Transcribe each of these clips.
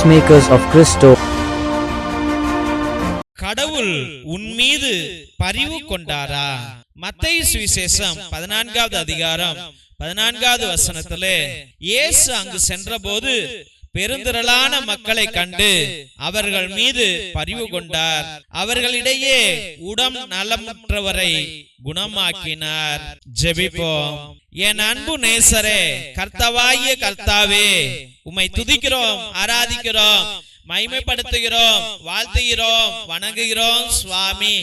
Peacemakers of Christo. கடவுள் உன் மீது பரிவு கொண்டாரா? மத்திய சுவிசேஷம் பதினான்காவது அதிகாரம் பதினான்காவது வசனத்திலே இயேசு அங்கு சென்றபோது பெருந்திரளான மக்களை கண்டு அவர்கள் மீது பரிவு கொண்டார். அவர்களிடையே உடம் நலமற்றவரை குணமாக்கினார். ஜெபிப்போம். என் அன்பு நேசரே கர்த்தவாய கர்த்தாவே உம்மை துதிக்கிறோம் ஆராதிக்கிறோம் மைமைப்படுத்துகிறோம் வாழ்த்துகிறோம் வணங்குகிறோம் சுவாமி.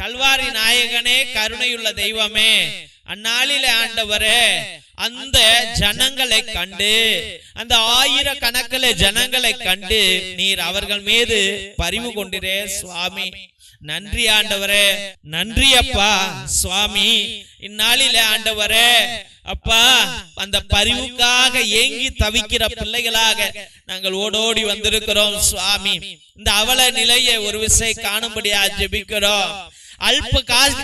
கல்வாரி நாயகனே கருணையுள்ள தெய்வமே. அந்நாளில ஆண்டவரே அந்த ஜனங்களை கண்டு அந்த ஆயிரக்கணக்கில் ஜனங்களை கண்டு நீர் அவர்கள் மீது பரிவு கொண்டிரே சுவாமி. நன்றி ஆண்டவரே நன்றி அப்பா சுவாமி. இந்நாளில ஆண்டவரே அப்பா அந்த பரிவுக்காக ஏங்கி தவிக்கிற பிள்ளைகளாக நாங்கள் ஓடோடி வந்திருக்கிறோம் சுவாமி. இந்த அவல நிலையை ஒரு விசை காணும்படியா ஜெபிக்கிறோம். அல்ப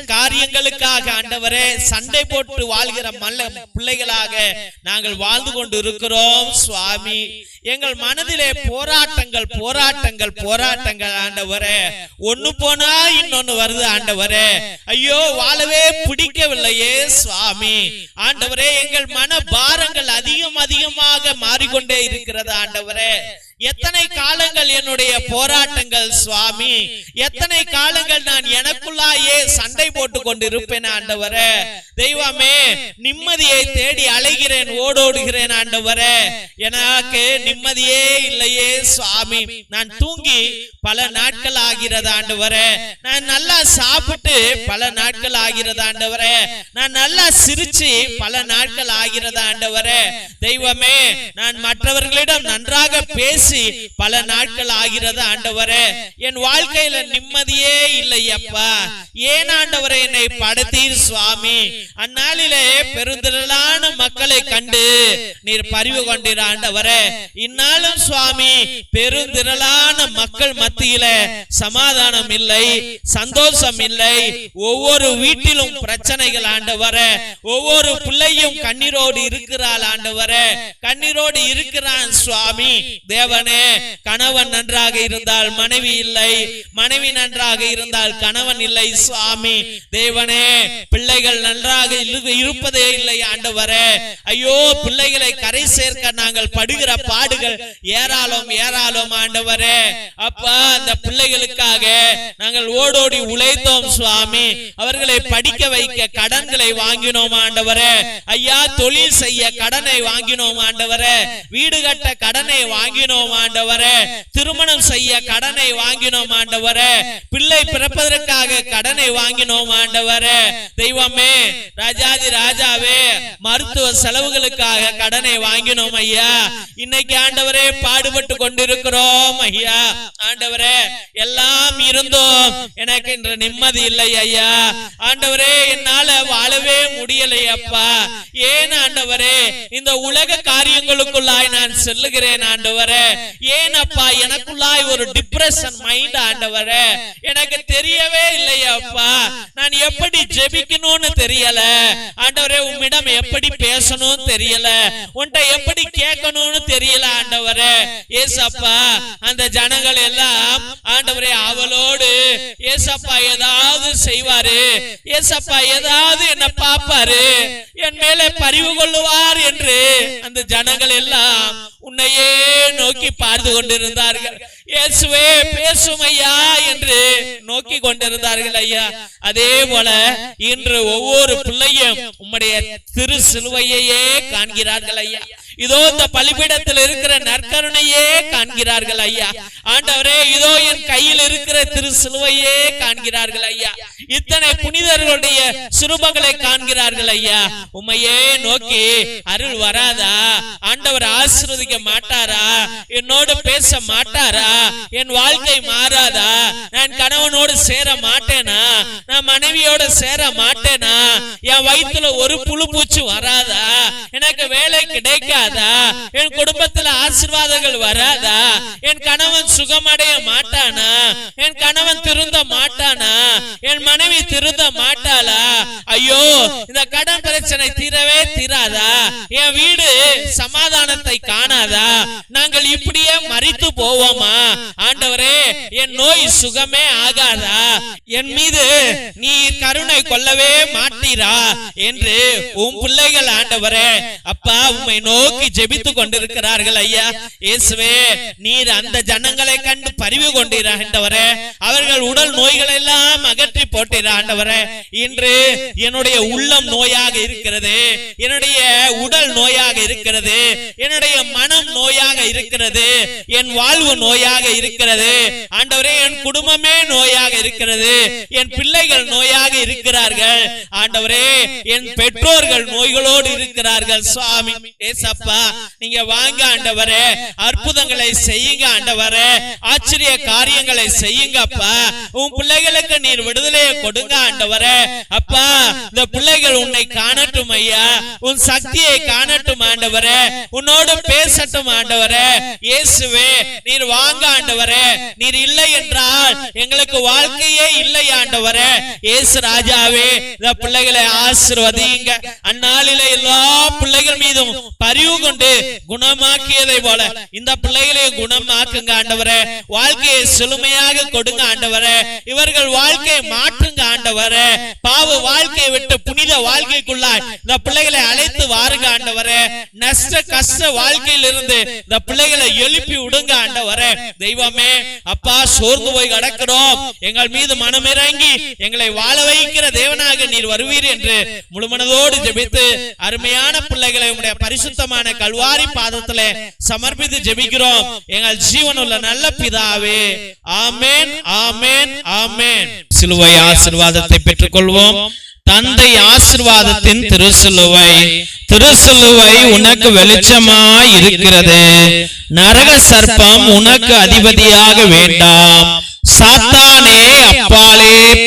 காரியங்களுக்காக ஆண்டவரே சண்டை போட்டு வாழ்கிற மல்ல பிள்ளைகளாக நாங்கள் வாழ்ந்து கொண்டு இருக்கிறோம் சுவாமி. எங்கள் மனதிலே போராட்டங்கள் போராட்டங்கள் போராட்டங்கள் ஆண்டவரே. ஒண்ணு போனா இன்னொன்னு வருது ஆண்டவரே. ஐயோ வாழவே பிடிக்கவில்லையே சுவாமி. ஆண்டவரே எங்கள் மன பாரங்கள் அதிகம் அதிகமாக மாறிக்கொண்டே இருக்கிறது ஆண்டவரே. எத்தனை காலங்கள் என்னுடைய போராட்டங்கள் சுவாமி? எத்தனை காலங்கள் நான் எனக்குள்ளாயே சண்டை போட்டு கொண்டு இருப்பேன் ஆண்டவரே. தெய்வமே நிம்மதியை தேடி அலைகிறேன் ஓடோடுகிறேன் ஆண்டவரே. எனக்கு நிம்மதியே இல்லையே சுவாமி. நான் தூங்கி பல நாட்கள் ஆகிறது ஆண்டவரே. நான் நல்லா சாப்பிட்டு பல நாட்கள் ஆகிறது ஆண்டவரே. நான் நல்லா சிரிச்சு பல நாட்கள் ஆகிறது ஆண்டவரே. தெய்வமே நான் மற்றவர்களிடம் நன்றாக பேசி பல நாட்கள் ஆகிறது ஆண்டவரே. என் வாழ்க்கையில நிம்மதியே இல்லை அப்பா ஏன் ஆண்டவரே என்னை படுத்தீர் சுவாமி? அந்நாளிலே பெருந்திரளான மக்களை கண்டு நீர் பரிவு கொண்டீர் ஆண்டவரே. இந்நாளும் சுவாமி பெருந்திரளான மக்கள் மத்தியில சமாதானம் இல்லை சந்தோஷம் இல்லை. ஒவ்வொரு வீட்டிலும் பிரச்சனைகள் ஆண்டவரே. ஒவ்வொரு பிள்ளையும் கண்ணீரோடு இருக்கிறாள் ஆண்டவரே. கண்ணீரோடு இருக்கிறான் சுவாமி. தேவனே கணவன் நன்றாக இருந்தால் மனைவி இல்லை. மனைவி நன்றாக இருந்தால் கணவன் இல்லை சுவாமி. தேவனே பிள்ளைகள் நன்றாக இரு- இருப்பதே இல்லை ஆண்டவரே. ஐயோ பிள்ளைகளை கரை சேர்க்க நாங்கள் படுகிற பாடுகள் ஏராளம் ஏராளம் ஆண்டவரே. அப்பா அந்த பிள்ளைகளுக்காக நாங்கள் ஓடோடி உழைத்தோம் சுவாமி. அவர்களை படிக்க வைக்க கடன்களை வாங்கினோம் ஆண்டவரே. ஐயா தொழில் செய்ய கடனை வாங்கினோம் ஆண்டவரே. வீடு கட்ட கடனை வாங்கினோம் ஆண்டவரே. திருமணம் செய்ய கடனை வாங்கினோம் ஆண்டவரே. பிள்ளை பிறப்பதற்காக கடனை வாங்கினோம் ஆண்டவரே. தெய்வமே ராஜாதி ராஜாவே மருத்துவ செலவுகளுக்காக கடனை வாங்கினோம் ஐயா. இன்னைக்கு ஆண்டவரே பாடுபட்டு கொண்டிருக்கிறோம் ஐயா. ஆண்டவரே எல்லாம் இருந்தோம். எனக்கு இன்று நிம்மதி இல்லை ஐயா. ஆண்டவரே என்னால வாழவே முடியலை அப்பா. ஏன் ஆண்டவரே இந்த உலக காரியங்களுக்குள்ளாய் நான் செல்லுகிறேன் ஆண்டவரே. ஏன் அப்பா எனக்குள்ளாய் ஒரு டிப்ரெஷன் மைண்ட் ஆண்டவரே. எனக்கு தெரியவே இல்லை அப்பா. நான் எப்படி ஜெபிக்கணும்னு தெரியல. ஆண்டவரே உம்மிடம் எப்படி பேச பேசணும் தெரியல. உன்கிட்ட எப்படி கேட்கணும்னு தெரியல ஆண்டவரே. ஏசப்பா அந்த ஜனங்கள் எல்லாம் ஆண்டவரே அவளோடு ஏசப்பா ஏதாவது செய்வாரு. ஏசப்பா ஏதாவது என்ன பாப்பாரு என் மேலே பரிவு கொள்ளுவார் என்று அந்த ஜனங்கள் எல்லாம் உன்னையே நோக்கி பார்த்து கொண்டிருந்தார்கள். இயேசுவே பேசும் ஐயா என்று நோக்கி கொண்டிருந்தார்கள் ஐயா. அதே போல இன்று ஒவ்வொரு பிள்ளையும் உம்முடைய திரு சிலுவையையே காண்கிறார்கள் ஐயா. இதோ இந்த பலிபீடத்தில் இருக்கிற நற்கருணையே காண்கிறார்கள் ஐயா. ஆண்டவரே இதோ என் கையில் இருக்கிற திரு சிலுவையே காண்கிறார்கள் ஐயா. இத்தனை புனிதர்களுடைய சுரூபங்களை காண்கிறார்கள் ஐயா. உம்மையே நோக்கி அருள் வராதா? ஆண்டவர் ஆசிர்வதிக்க மாட்டாரா? என்னோடு பேச மாட்டாரா? என் வாழ்க்கை மாறாதா? நான் கணவனோடு சேர மாட்டேனா? நான் மனைவியோட சேர மாட்டேனா? என் வயிற்றுல ஒரு புழு பூச்சி வராதா? எனக்கு வேலை கிடைக்காது? என் குடும்பத்துல ஆசீர்வாதங்கள் வராதா? என் கணவன் சுகமடைய மாட்டானா? என் கணவன் திருந்த மாட்டானா? என் மனைவி திருந்த மாட்டாளா? ஐயோ இந்த கடன் பிரச்சனை தீரவே தீராதா? என் வீடு சமாதானத்தை காணாதா? நாங்கள் இப்படியே மறித்து போவோமா? ஆண்டவரே என் நோய் சுகமே ஆகாதா? என் மீது நீ கருணை கொள்ளவே மாட்டீரா என்று உன் பிள்ளைகள் ஆண்டவரே அப்பா உம்மை நோக்கி ஜெபித்து கொண்டிருக்கிறார்கள் ஐயா. இயேசுவே நீர் அந்த ஜனங்களை கண்டு பரிவு கொண்டீரா ஆண்டவரே. அவர்கள் உடல் நோய்களை எல்லாம் அகற்றி போட்டீரா ஆண்டவரே. இன்று என்னுடைய உள்ளம் நோயாக இருக்கிறது என்னுடைய உடல் நோயாக இருக்கிறது என்னுடைய மனம் நோயாக இருக்கிறது என் வாழ்வு நோயாக இருக்கிறது. ஆண்டவரே என் குடும்பமே நோயாக இருக்கிறது என் பிள்ளைகள் நோயாக இருக்கிறார்கள். ஆண்டவர் என் பெற்றோர்கள் நோய்களோடு இருக்கிறார்கள். சுவாமி ஏசப்பா நீங்க வாங்க ஆண்டவரே அற்புதங்களை செய்யுங்க ஆண்டவரே ஆச்சரிய காரியங்களை செய்யுங்க அப்பா உன் பிள்ளைகளுக்கு நீர் விடுதலையை கொடுங்க ஆண்டவரே. அப்பா இந்த பிள்ளைகள் உன்னை காணட்டும் ஐயா. உன் சக்தியை காணட்டும் ஆண்டவரே. உன்னோடு பேசட்டும் ஆண்டவரே. இயேசுவே நீர் வாங்க ஆண்டவரே. நீர் இல்லை என்றால் எங்களுக்கு வாழ்க்கையே இல்லை ஆண்டவரே. இயேசு ராஜாவே இந்த பிள்ளைகளை ஆசிர்வதிங்க அந்நாளில எல்லா பிள்ளைகள் மீதும் பரிவு கொண்டு குணமாக்கியதை போல இந்த பிள்ளைகளையும் குணமாக்குங்க ஆண்டவரே. வாழ்க்கையை செழுமையாக கொடுங்க ஆண்டவரே. இவர்கள் வாழ்க்கையை மாற்றுங்க ஆண்டவரே. பாவ வாழ்க்கையை விட்டு புனித வாழ்க்கைக்குள்ளாய் இந்த பிள்ளைகளை அழைத்து வாருங்க ஆண்டவரே. நஷ்ட கஷ்ட வாழ்க்கையில் இருந்து இந்த பிள்ளைகளை எழுப்பி விடுங்க ஆண்டவரே. தெய்வமே அப்பா சோர்ந்து போய் கிடக்கிறோம். எங்கள் மீது மனமிறங்கி எங்களை வாழ வைக்கிற தேவனாக நீர் வருவீர் என்று முழுமனதோடு ஜெபித்து அருமையான பிள்ளைகளை உடைய பரிசுத்தமான கல்வாரி பாதத்திலே சமர்ப்பித்து ஜெபிக்கிறோம். எங்கள் ஜீவன் உள்ள நல்ல பிதாவே. ஆமேன் ஆமேன் ஆமேன். சிலுவை ஆசிர்வாதத்தை பெற்றுக் கொள்வோம் தந்தை ஆசிர்வாதத்தின் திருசிலுவை. திருசிலுவை உனக்கு வெளிச்சமாய் இருக்கிறது. நரக சர்ப்பம் உனக்கு அதிபதியாக வேண்டாம். சாத்தானே அப்பாலே